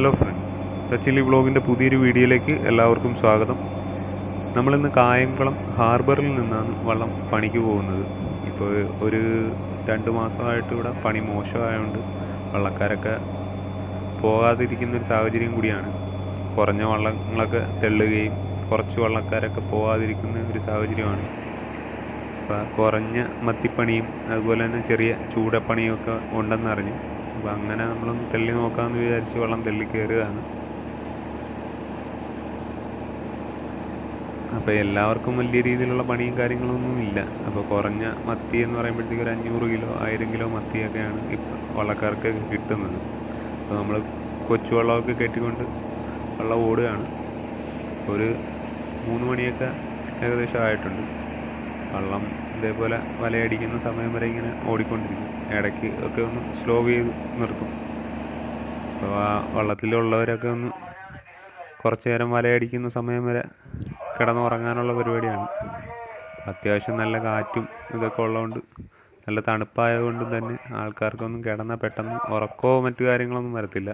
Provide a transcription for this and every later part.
Hello friends സച്ചിലി വ്ളോഗിന്റെ പുതിയൊരു വീഡിയോയിലേക്ക് എല്ലാവർക്കും സ്വാഗതം. നമ്മളിന്ന് കായംകുളം ഹാർബറിൽ നിന്നാണ് വള്ളം പണിക്ക് പോകുന്നത്. ഇപ്പോൾ ഒരു രണ്ട് മാസമായിട്ട് ഇവിടെ പണി മോശമായതുകൊണ്ട് വള്ളക്കാരൊക്കെ പോകാതിരിക്കുന്ന ഒരു സാഹചര്യം കൂടിയാണ്. കുറഞ്ഞ വള്ളങ്ങളൊക്കെ തെള്ളുകയും കുറച്ച് വള്ളക്കാരൊക്കെ പോകാതിരിക്കുന്ന ഒരു സാഹചര്യമാണ്. അപ്പോൾ കുറഞ്ഞ മത്തിപ്പണിയും അതുപോലെ തന്നെ ചെറിയ ചൂടപ്പണിയും ഒക്കെ ഉണ്ടെന്നറിഞ്ഞു അപ്പോൾ അങ്ങനെ നമ്മളൊന്ന് തെള്ളി നോക്കാമെന്ന് വിചാരിച്ച് വെള്ളം തെള്ളി കയറുകയാണ് അപ്പോൾ എല്ലാവർക്കും വലിയ രീതിയിലുള്ള പണിയും കാര്യങ്ങളൊന്നും ഇല്ല. അപ്പോൾ കുറഞ്ഞ മത്തി എന്ന് പറയുമ്പോഴത്തേക്ക് ഒരു അഞ്ഞൂറ് കിലോ ആയിരം കിലോ മത്തിയൊക്കെയാണ് ഇപ്പോൾ വള്ളക്കാർക്ക് കിട്ടുന്നത്. അപ്പോൾ നമ്മൾ കൊച്ചു വള്ളമൊക്കെ കെട്ടിക്കൊണ്ട് വള്ളം ഓടുകയാണ്. ഒരു മൂന്ന് മണിയൊക്കെ ഏകദേശം ആയിട്ടുണ്ട്. വള്ളം ഇതേപോലെ വലയടിക്കുന്ന സമയം വരെ ഇങ്ങനെ ഓടിക്കൊണ്ടിരിക്കും. ഇടയ്ക്ക് ഒക്കെ ഒന്ന് സ്ലോ ചെയ്ത് നിർത്തും. അപ്പോൾ ആ വള്ളത്തിലുള്ളവരൊക്കെ ഒന്ന് കുറച്ച് നേരം വലയടിക്കുന്ന സമയം വരെ കിടന്നുറങ്ങാനുള്ള പരിപാടിയാണ്. അത്യാവശ്യം നല്ല കാറ്റും ഇതൊക്കെ ഉള്ളതുകൊണ്ട് നല്ല തണുപ്പായതുകൊണ്ടും തന്നെ ആൾക്കാർക്കൊന്നും കിടന്നാൽ പെട്ടെന്ന് ഉറക്കോ മറ്റു കാര്യങ്ങളൊന്നും വരത്തില്ല.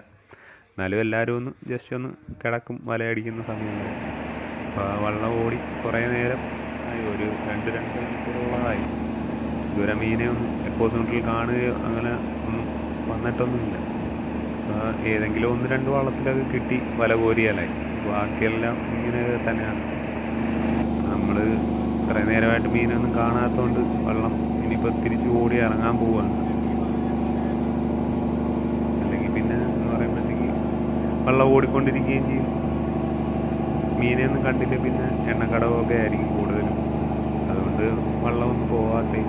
എന്നാലും എല്ലാവരും ഒന്ന് ജസ്റ്റ് ഒന്ന് കിടക്കും വലയടിക്കുന്ന സമയം വരെ. അപ്പോൾ വള്ളം ഓടി കുറേ നേരം ആയി ഒരു രണ്ട് രണ്ട് മണിക്കൂറോളമായി. ഇതുവരെ മീനെ ഒന്നും എപ്പോസിമിറ്റിൽ കാണുകയോ അങ്ങനെ ഒന്നും വന്നിട്ടൊന്നുമില്ല. ഏതെങ്കിലും ഒന്ന് രണ്ട് വള്ളത്തിലൊക്കെ കിട്ടി വല കോരിയാലായി. ബാക്കിയെല്ലാം ഇങ്ങനെ തന്നെയാണ്. നമ്മൾ ഇത്ര നേരമായിട്ട് മീനൊന്നും കാണാത്തതുകൊണ്ട് വെള്ളം ഇനിയിപ്പോൾ തിരിച്ച് ഓടി ഇറങ്ങാൻ പോവുകയാണ് അല്ലെങ്കിൽ പിന്നെ എന്ന് പറയുമ്പോഴത്തേക്ക് വെള്ളം ഓടിക്കൊണ്ടിരിക്കുകയും ചെയ്യും. മീനെയൊന്നും കണ്ടില്ല പിന്നെ എണ്ണക്കടവൊക്കെ ആയിരിക്കും അതുകൊണ്ട് വെള്ളമൊന്നും പോവാത്തേ.